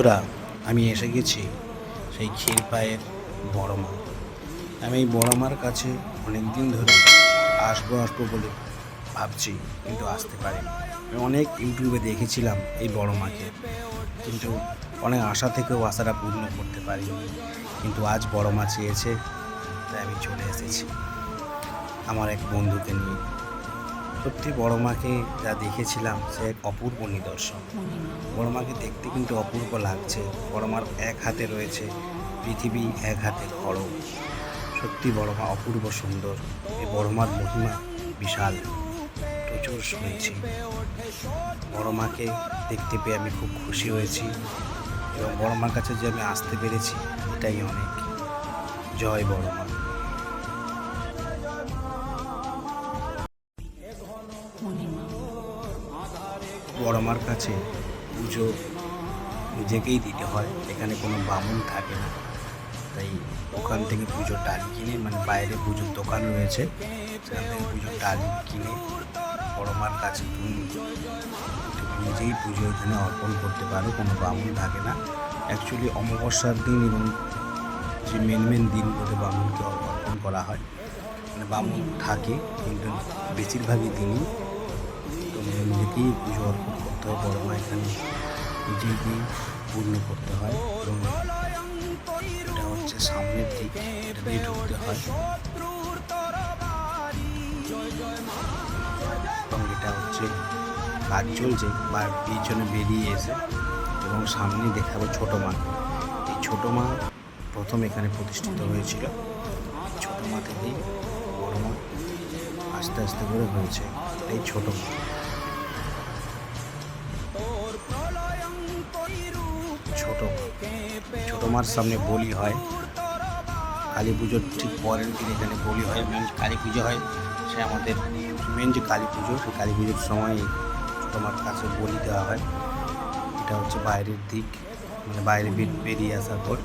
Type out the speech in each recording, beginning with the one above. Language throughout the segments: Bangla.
বন্ধুরা, আমি এসে গেছি সেই ক্ষীর পায়ের বড় মা। আমি এই বড় মার কাছে অনেক দিন ধরে আসব আসব বলে ভাবছি, কিন্তু আসতে পারিনি। আমি অনেক ইউটিউবে দেখেছিলাম এই বড় মাকে, কিন্তু অনেক আশা থেকেও আশাটা পূর্ণ করতে পারিনি। কিন্তু আজ বড় মা চেয়েছে, তাই আমি চলে এসেছি। আমার এক বন্ধুকে নিয়ে। সত্যি বড় মাকে যা দেখেছিলাম, সে এক অপূর্ব নিদর্শন। বড় মাকে দেখতে কিন্তু অপূর্ব লাগছে। বড় মার এক হাতে রয়েছে পৃথিবী, এক হাতে খড়গ সত্যি বড় মা অপূর্ব সুন্দর। এই বড় মার মহিমা বিশাল। প্রচুর শুনেছি। বড় মাকে দেখতে পেয়ে আমি খুব খুশি হয়েছি এবং বড় মার কাছে যে আমি আসতে পেরেছি, এটাই অনেক। জয় বড় মা। বড় মার কাছে পুজো নিজেকেই দিতে হয়। এখানে কোনো বামুন থাকে না। তাই ওখান থেকে পুজোর ডালি কিনে মানে বাইরে পুজোর দোকান রয়েছে, সেখান থেকে পুজোর ডালি কিনে বড় মার কাছে তুমি নিজেই পুজো এখানে অর্পণ করতে পারো, কোনো বামুন থাকে না। অ্যাকচুয়ালি অমাবস্যার দিন এবং যে মেন মেন দিনগুলোতে বামুনকে অর্পণ করা হয় মানে বামুন থাকে, কিন্তু বেশিরভাগই দিনই তোমাদের নিজেকেই পুজো অর্পণ করতে হয় বড় মা এখানে নিজেকেই পূর্ণ করতে হয় এবং এটা হচ্ছে সামনের দিক, এটা দিয়ে ঢুকতে হয়। এবং এটা হচ্ছে কাজ চলছে, বা পিছনে বেরিয়ে এসে এবং সামনে দেখাবো ছোটো মা। এই ছোটো মা প্রথম এখানে প্রতিষ্ঠিত হয়েছিল। ছোট মা থেকেই বড় মা আস্তে আস্তে করে হয়েছে। এই ছোট মা। ছোট। ছোট মার সামনে বলি হয়। কালী পুজোর ঠিক পরের দিন এখানে বলি হয় মেন কালী পুজো হয়। সে আমাদের মেন যে কালী পুজো, সেই কালী পুজোর সময় ছোটো মার কাছে বলি দেওয়া হয়। এটা হচ্ছে বাইরের দিক মানে বাইরে বেরিয়ে আসার পর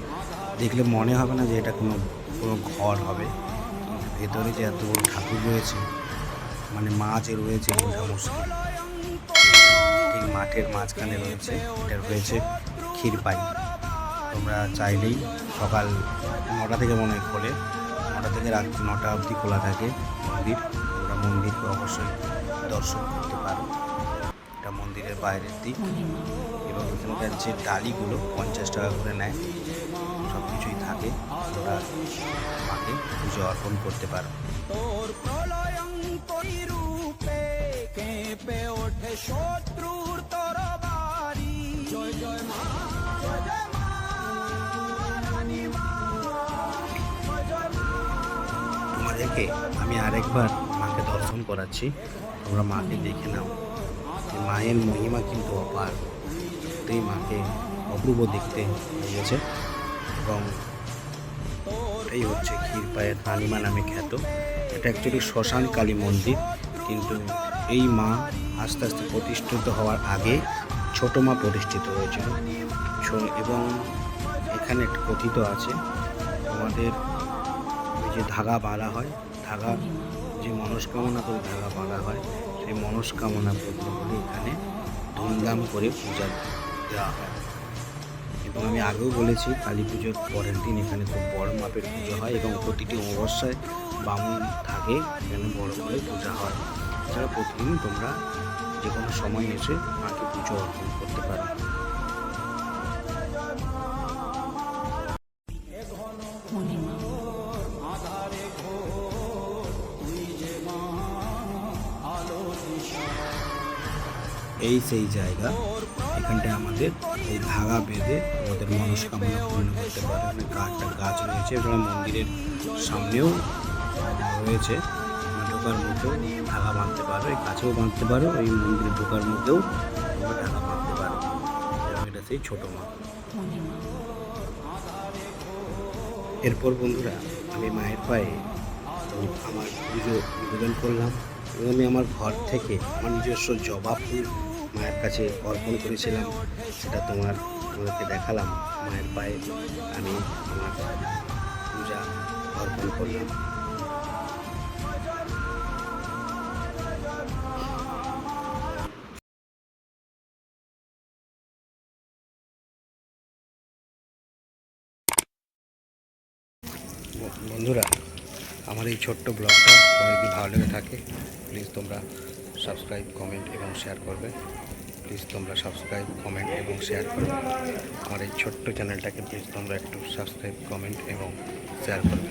দেখলে মনে হবে না যে এটা কোনো কোনো ঘর হবে। ভেতরে যে এত ঠাকুর রয়েছে মানে মা যে রয়েছে, বোঝা ঠিক মাঠের মাঝখানে রয়েছে, এটা রয়েছে ক্ষীরপাই তোমরা চাইলেই সকাল নটা থেকে মনে খোলে। নটা থেকে রাত নটা অবধি খোলা থাকে মন্দির। তোমরা মন্দিরকে অবশ্যই দর্শন করতে পারো। এটা মন্দিরের বাইরের দিক এবং এখানকার যে ডালিগুলো পঞ্চাশ টাকা করে নেয় সব কিছুই থাকে। তোমরা মাকে পুজো অর্পণ করতে পারো। তোমাদেরকে আমি আরেকবার মাকে দর্শন করাচ্ছি। তোমরা মাকে দেখে নাও। মায়ের মহিমা কিন্তু অপার। সত্যিই মাকে অপূর্ব দেখতে লেগেছে এবং এটাই হচ্ছে ক্ষীরপায়ের রানীমা নামে খ্যাত। এটা অ্যাকচুয়ালি শ্মশান কালী মন্দির, কিন্তু এই মা আস্তে আস্তে প্রতিষ্ঠিত হওয়ার আগে ছোট মা প্রতিষ্ঠিত হয়েছিল। এবং এখানে একটা কথিত আছে, তোমাদের ওই যে ধাগা বাঁধা হয়, ধাগা, যে মনস্কামনা করে ধাগা বাঁধা হয়, সেই মনস্কামনা পূর্ণ হলে এখানে ধুমধাম করে পূজা দেওয়া হয়। এবং আমি আগেও বলেছি, কালী পুজোর পরের দিন এখানে খুব বড় মাপের পুজো হয় এবং প্রতিটি অমাবস্যায় বামুন থাকে, এখানে বড় করে পূজা হয়। এছাড়া প্রতিদিন তোমরা যে কোনো সময় এসে মাকে পুজো অর্পণ করতে পারো। এই সেই জায়গা। এখানটায় আমাদের এই ধাগা বেঁধে আমাদের মনস্কামনা পূর্ণ করতে পারে এখানে গাছটা গাছ রয়েছে, এছাড়া মন্দিরের সামনেও রয়েছে। ঢোকার মুখেও ধাগা বাঁধতে পারো, এই গাছেও বাঁধতে পারো, এই মন্দিরে ঢোকার মধ্যেও তোমরা ধাগা বাঁধতে পারো। এবং এটা সেই ছোটো মা। এরপর বন্ধুরা, আমি মায়ের পায়ে আমার পুজো নিবেদন করলাম। এবং আমি আমার ঘর থেকে আমার নিজস্ব জবা ফুল মায়ের কাছে অর্পণ করেছিলাম। সেটা তোমার তোমাকে দেখালাম। মায়ের পায়ে আমি আমার পূজা অর্পণ করলাম। বন্ধুরা আমার এই ছোট্ট ব্লগটা যদি ভালো লেগে থাকে প্লিজ তোমরা সাবস্ক্রাইব কমেন্ট এবং শেয়ার করবে। প্লিজ তোমরা সাবস্ক্রাইব কমেন্ট এবং শেয়ার করবে। আমার এই ছোট্ট চ্যানেলটাকে প্লিজ তোমরা একটু সাবস্ক্রাইব কমেন্ট এবং শেয়ার করবে।